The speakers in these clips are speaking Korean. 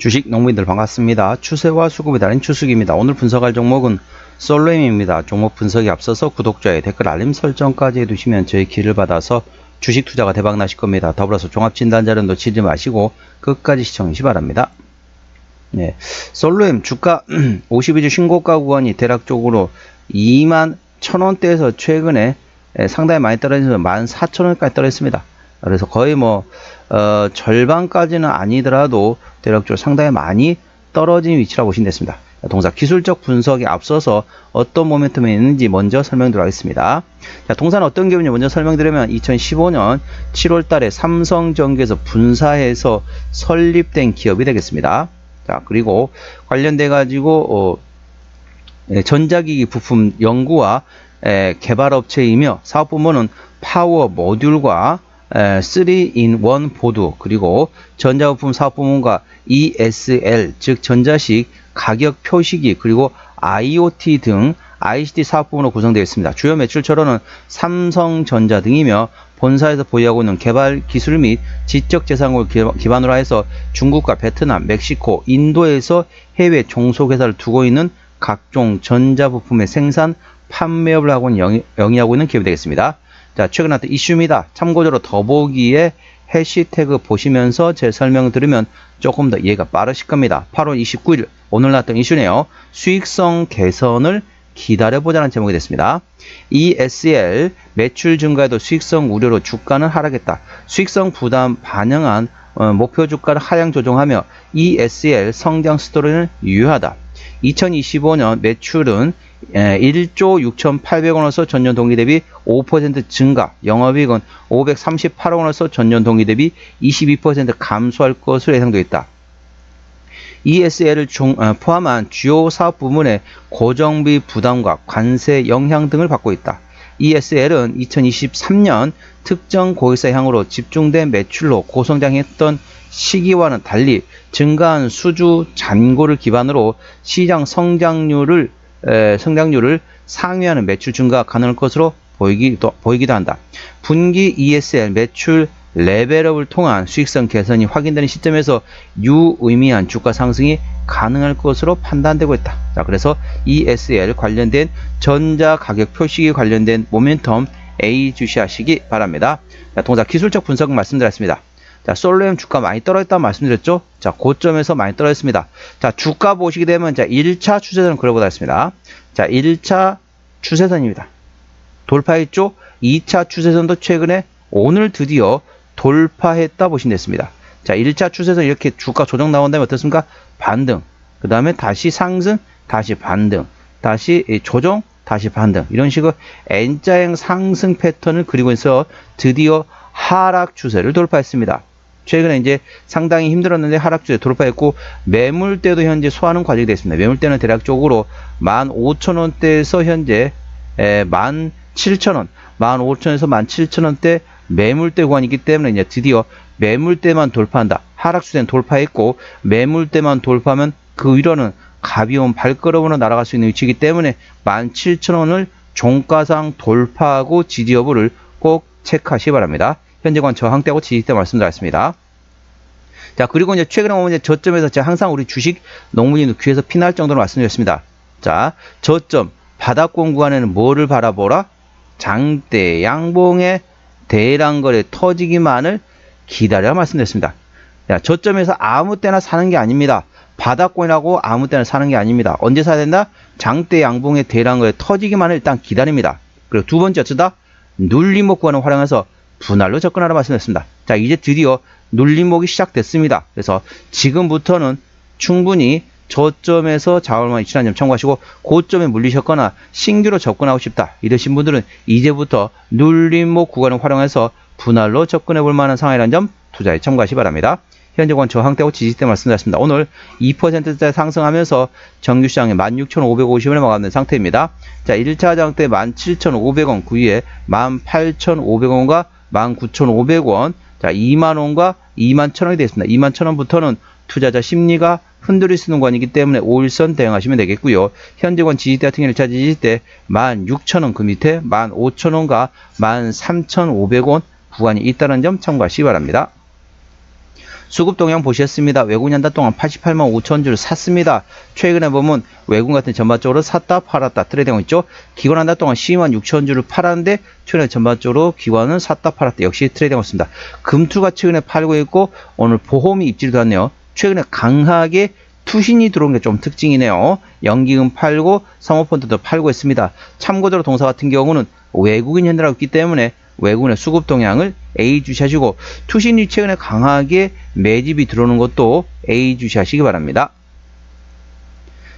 주식 농민들 반갑습니다. 추세와 수급이 다른 추수기입니다. 오늘 분석할 종목은 솔로임입니다. 종목 분석이 앞서서 구독자의 댓글 알림 설정까지 해두시면 저희 길을 받아서 주식 투자가 대박 나실 겁니다. 더불어서 종합진단자료 놓치지 마시고 끝까지 시청해 주시 바랍니다. 네, 솔로임 주가 52주 신고가 구간이 대략적으로 2만 1000원대에서 최근에 에, 상당히 많이 떨어져서 14,000원까지 떨어졌습니다. 그래서 거의 뭐 어, 절반까지는 아니더라도 대략적으로 상당히 많이 떨어진 위치라고 보시면 됐습니다. 동사 기술적 분석에 앞서서 어떤 모멘텀이 있는지 먼저 설명드리도록 하겠습니다. 자, 동사는 어떤 기업인지 먼저 설명드리면 2015년 7월 달에 삼성전기에서 분사해서 설립된 기업이 되겠습니다. 자, 그리고 관련돼 가지고 어, 예, 전자기기 부품 연구와 에, 개발 업체이며 사업 부문은 파워 모듈과 3in1 보드 그리고 전자부품 사업부문과 ESL 즉 전자식 가격 표시기 그리고 IoT 등 ICT 사업부문으로 구성되어 있습니다. 주요 매출처로는 삼성전자 등이며 본사에서 보유하고 있는 개발 기술 및 지적 재산을 기반으로 해서 중국과 베트남, 멕시코, 인도에서 해외 종속회사를 두고 있는 각종 전자부품의 생산, 판매업을 하고 영위, 영위하고 있는 기업이 되겠습니다. 자, 최근 나타난 이슈입니다. 참고적으로 더보기에 해시태그 보시면서 제 설명 들으면 조금 더 이해가 빠르실 겁니다. 8월 29일 오늘 나왔던 이슈네요. 수익성 개선을 기다려보자는 제목이 됐습니다. ESL 매출 증가에도 수익성 우려로 주가는 하락했다. 수익성 부담 반영한 어, 목표 주가를 하향 조정하며 ESL 성장 스토리는 유효하다. 2025년 매출은 1조 6,800원으로서 전년 동기 대비 5% 증가, 영업이익은 538원으로서 전년 동기 대비 22% 감소할 것으로 예상되어 있다. ESL을 어, 포함한 주요 사업 부문의 고정비 부담과 관세 영향 등을 받고 있다. ESL은 2023년 특정 고객사 향으로 집중된 매출로 고성장했던 시기와는 달리 증가한 수주 잔고를 기반으로 시장 성장률을 에, 성장률을 상회하는 매출 증가 가능할 것으로 보이기도, 보이기도 한다. 분기 ESL 매출 레벨업을 통한 수익성 개선이 확인되는 시점에서 유의미한 주가 상승이 가능할 것으로 판단되고 있다. 자, 그래서 ESL 관련된 전자 가격 표시기 관련된 모멘텀 A 주시하시기 바랍니다. 자, 동사 기술적 분석 말씀드렸습니다. 자, 솔로엠 주가 많이 떨어졌다고 말씀드렸죠? 자, 고점에서 많이 떨어졌습니다. 자, 주가 보시게 되면 자, 1차 추세선은 그려보다 했습니다. 자, 1차 추세선입니다. 돌파했죠? 2차 추세선도 최근에 오늘 드디어 돌파했다 보시면 됐습니다. 자, 1차 추세선 이렇게 주가 조정 나온다면 어떻습니까? 반등. 그 다음에 다시 상승, 다시 반등. 다시 조정, 다시 반등. 이런 식으로 N자형 상승 패턴을 그리고 있어 드디어 하락 추세를 돌파했습니다. 최근에 이제 상당히 힘들었는데 하락주에 돌파했고 매물대도 현재 소화하는 과정이 됐습니다. 매물대는 대략적으로 15,000원대에서 현재 17,000원, 15,000원에서 17,000원대 매물대 구간이기 때문에 이제 드디어 매물대만 돌파한다. 하락주는 돌파했고 매물대만 돌파하면 그 위로는 가벼운 발걸음으로 날아갈 수 있는 위치이기 때문에 17,000원을 종가상 돌파하고 지지 여부를 꼭 체크하시기 바랍니다. 현재관 저항대하고 지지대 말씀드렸습니다. 자, 그리고 이제 최근에 보면 이제 저점에서 제가 항상 우리 주식 농문인 귀에서 피날 정도로 말씀드렸습니다. 자, 저점 바닥권 구간에는 뭐를 바라보라? 장대 양봉의 대량 거래 터지기만을 기다려 말씀드렸습니다. 자, 저점에서 아무 때나 사는 게 아닙니다. 바닥권이라고 아무 때나 사는 게 아닙니다. 언제 사야 된다? 장대 양봉의 대량 거래 터지기만을 일단 기다립니다. 그리고 두 번째 어쩌다? 눌림목 구간을 활용해서 분할로 접근하라 말씀드렸습니다. 자, 이제 드디어 눌림목이 시작됐습니다. 그래서 지금부터는 충분히 저점에서 자원만 이치한 점 참고하시고 고점에 물리셨거나 신규로 접근하고 싶다 이러신 분들은 이제부터 눌림목 구간을 활용해서 분할로 접근해 볼 만한 상황이라는 점 투자에 참고하시 기 바랍니다. 현재 권 저항대고 지지대 말씀드렸습니다. 오늘 2%대 상승하면서 정규시장에 16,550원에 막았는 상태입니다. 자, 1차 장대 17,500원 그 위에 18,500원과 19,500원, 자, 2만원과 2만 1,000원이 되겠습니다. 2만 1,000원부터는 투자자 심리가 흔들릴 수 있는 관이기 때문에 5일선 대응하시면 되겠고요. 현재권 지지대 같은 경우는 1차 지지대 16,000원 그 밑에 15,000원과 13,500원 구간이 있다는 점 참고하시기 바랍니다. 수급 동향 보셨습니다. 외국인 한 달 동안 88만 5천 주를 샀습니다. 최근에 보면 외국인 같은 전반적으로 샀다 팔았다 트레이딩하고 있죠. 기관 한 달 동안 12만 6천 주를 팔았는데 최근에 전반적으로 기관은 샀다 팔았다 역시 트레이딩하고 있습니다. 금투가 최근에 팔고 있고 오늘 보험이 입질도 왔네요. 최근에 강하게 투신이 들어온 게 좀 특징이네요. 연기금 팔고 사모펀드도 팔고 있습니다. 참고적으로 동사 같은 경우는 외국인 현대라고 있기 때문에 외국인의 수급 동향을 A 주시하시고 투신이 최근에 강하게 매집이 들어오는 것도 A 주시하시기 바랍니다.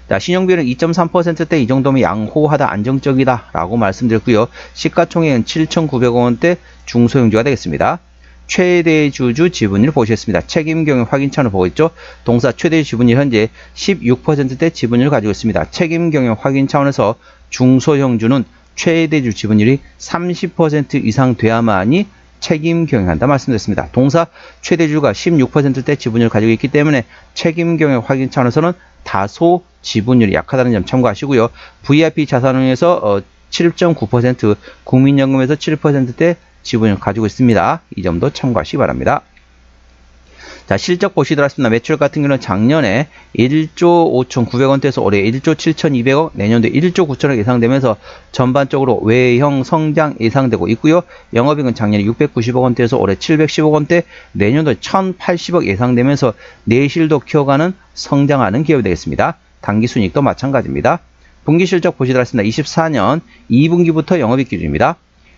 자, 신용비율은 2.3%대 이 정도면 양호하다 안정적이다 라고 말씀드렸고요. 시가총액은 7,900원대 중소형주가 되겠습니다. 최대 주주 지분율 보시겠습니다. 책임 경영 확인 차를 보고 있죠. 동사 최대 지분율 현재 16%대 지분율을 가지고 있습니다. 책임 경영 확인 차원에서 중소형주는 최대주 지분율이 30% 이상 돼야만이 책임 경영한다 말씀드렸습니다. 동사 최대주가 16%대 지분율을 가지고 있기 때문에 책임 경영 확인 차원에서는 다소 지분율이 약하다는 점 참고하시고요. VIP 자산운용에서 어, 7.9%, 국민연금에서 7%대 지분을 가지고 있습니다. 이 점도 참고하시기 바랍니다. 자, 실적 보시도록 하겠습니다. 매출 같은 경우는 작년에 1조 5,900원대에서 올해 1조 7,200억, 내년도 1조 9천억 예상되면서 전반적으로 외형 성장 예상되고 있고요. 영업이익은 작년에 690억 원대에서 올해 710억 원대, 내년도 1,080억 예상되면서 내실도 키워가는 성장하는 기업이 되겠습니다. 당기 순이익도 마찬가지입니다. 분기 실적 보시도록 하겠습니다. 24년 2분기부터 영업이익 기준입니다.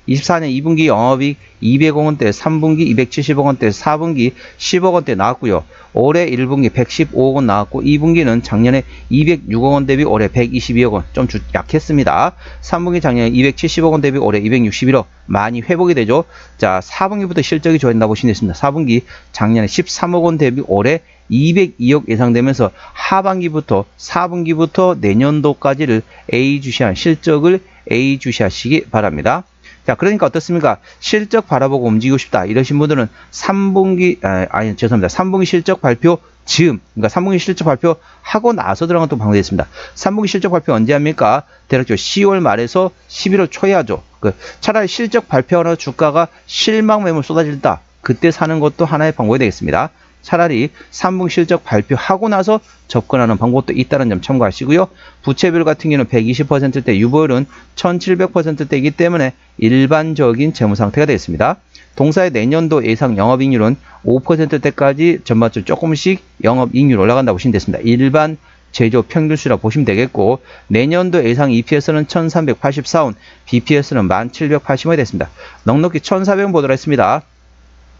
24년 2분기 영업이익 200억 원대, 3분기 270억 원대, 4분기 10억 원대 나왔고요. 올해 1분기 115억 원 나왔고 2분기는 작년에 206억 원 대비 올해 122억 원좀 약했습니다. 3분기 작년에 270억 원 대비 올해 261억 많이 회복이 되죠. 자, 4분기부터 실적이 좋아진다 보시면 되겠습니다. 4분기 작년에 13억 원 대비 올해 202억 예상되면서 하반기부터 4분기부터 내년도까지를 A 주시한 실적을 A 주시하시기 바랍니다. 자, 그러니까 어떻습니까? 실적 바라보고 움직이고 싶다. 이러신 분들은 3분기, 아, 아니, 죄송합니다. 3분기 실적 발표 즈음, 그러니까 3분기 실적 발표 하고 나서 들어간 또 방법이 있습니다. 3분기 실적 발표 언제 합니까? 대략적으로 10월 말에서 11월 초에 하죠. 그 차라리 실적 발표하는 주가가 실망 매물 쏟아질다. 그때 사는 것도 하나의 방법이 되겠습니다. 차라리 3분 실적 발표하고 나서 접근하는 방법도 있다는 점 참고하시고요. 부채비율 같은 경우는 120%대, 유보율은 1700%대이기 때문에 일반적인 재무 상태가 되겠습니다. 동사의 내년도 예상 영업이익률은 5%대까지 전반적으로 조금씩 영업이익률 올라간다고 보시면 되겠습니다. 일반 제조 평균수라고 보시면 되겠고 내년도 예상 EPS는 1384원, BPS는 1780원이 됐습니다. 넉넉히 1400원 보도록 했습니다.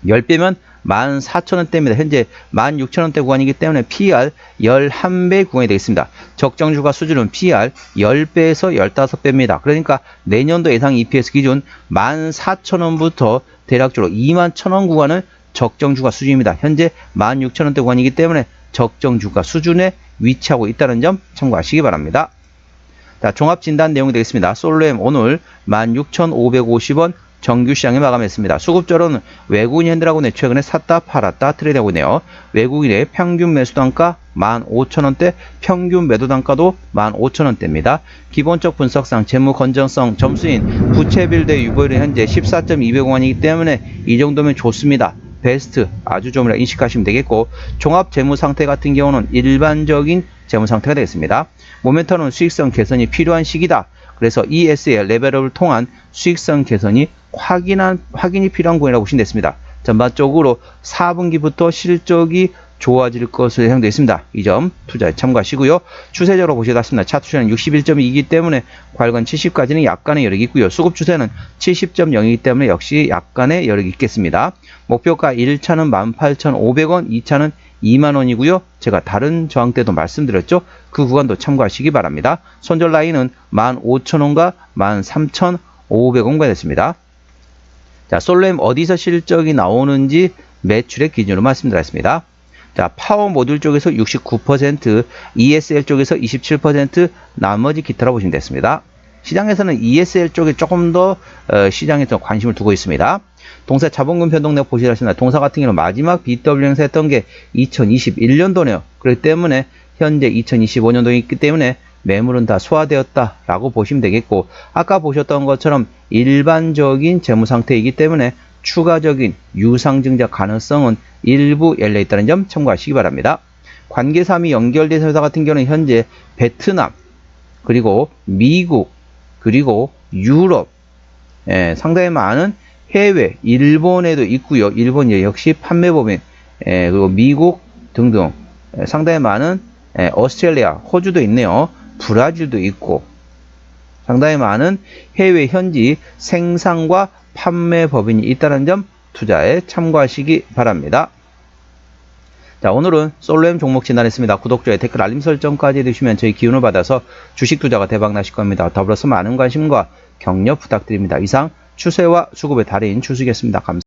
10배면 14,000원대입니다. 현재 16,000원대 구간이기 때문에 PR 11배 구간이 되겠습니다. 적정 주가 수준은 PR 10배에서 15배입니다. 그러니까 내년도 예상 EPS 기준 14,000원부터 대략적으로 21,000원 구간을 적정 주가 수준입니다. 현재 16,000원대 구간이기 때문에 적정 주가 수준에 위치하고 있다는 점 참고하시기 바랍니다. 자, 종합 진단 내용이 되겠습니다. 솔로엠 오늘 16,550원 정규 시장에 마감했습니다. 수급적으로는 외국인 현대라고는 최근에 샀다 팔았다 트레이드하고 있네요. 외국인의 평균 매수 단가 15,000원대, 평균 매도 단가도 15,000원대입니다. 기본적 분석상 재무 건전성 점수인 부채빌 대 유보율은 현재 14.200원이기 때문에 이 정도면 좋습니다. 베스트 아주 좋음이라 인식하시면 되겠고 종합 재무 상태 같은 경우는 일반적인 재무 상태가 되겠습니다. 모멘텀은 수익성 개선이 필요한 시기다. 그래서 ESL 레벨업을 통한 수익성 개선이 확인한, 확인이 필요한 구간이라고 보시면 됐습니다. 전반적으로 4분기부터 실적이 좋아질 것으로 예상되어 있습니다. 이 점 투자에 참고하시고요. 추세적으로 보시겠습니다. 차 추세는 61.2이기 때문에 과일관 70까지는 약간의 여력이 있고요. 수급 추세는 70.0이기 때문에 역시 약간의 여력이 있겠습니다. 목표가 1차는 18,500원, 2차는 2만원이고요. 제가 다른 저항 때도 말씀드렸죠. 그 구간도 참고하시기 바랍니다. 손절 라인은 15,000원과 13,500원가 됐습니다. 자, 솔렘 어디서 실적이 나오는지 매출의 기준으로 말씀드렸습니다. 자, 파워 모듈 쪽에서 69%, ESL 쪽에서 27%, 나머지 기타라 보시면 됐습니다. 시장에서는 ESL 쪽에 조금 더 어, 시장에서 관심을 두고 있습니다. 동사 자본금 변동력 보시겠습니다. 동사 같은 경우는 마지막 BW 행사 했던 게 2021년도네요. 그렇기 때문에 현재 2025년도에 있기 때문에 매물은 다 소화되었다 라고 보시면 되겠고 아까 보셨던 것처럼 일반적인 재무 상태이기 때문에 추가적인 유상증자 가능성은 일부 열려 있다는 점 참고하시기 바랍니다. 관계사이 연결된 회사 같은 경우는 현재 베트남, 그리고 미국, 그리고 유럽, 예, 상당히 많은 해외, 일본에도 있고요. 일본 역시 판매법인, 예, 그리고 미국 등등 예, 상당히 많은 예, 오스트레일리아, 호주도 있네요. 브라질도 있고 상당히 많은 해외 현지 생산과 판매 법인이 있다는 점 투자에 참고하시기 바랍니다. 자, 오늘은 솔로엠 종목 진단했습니다. 구독자의 댓글 알림 설정까지 해주시면 저희 기운을 받아서 주식 투자가 대박 나실 겁니다. 더불어서 많은 관심과 격려 부탁드립니다. 이상 추세와 수급의 달인 추수겠습니다. 감사합니다.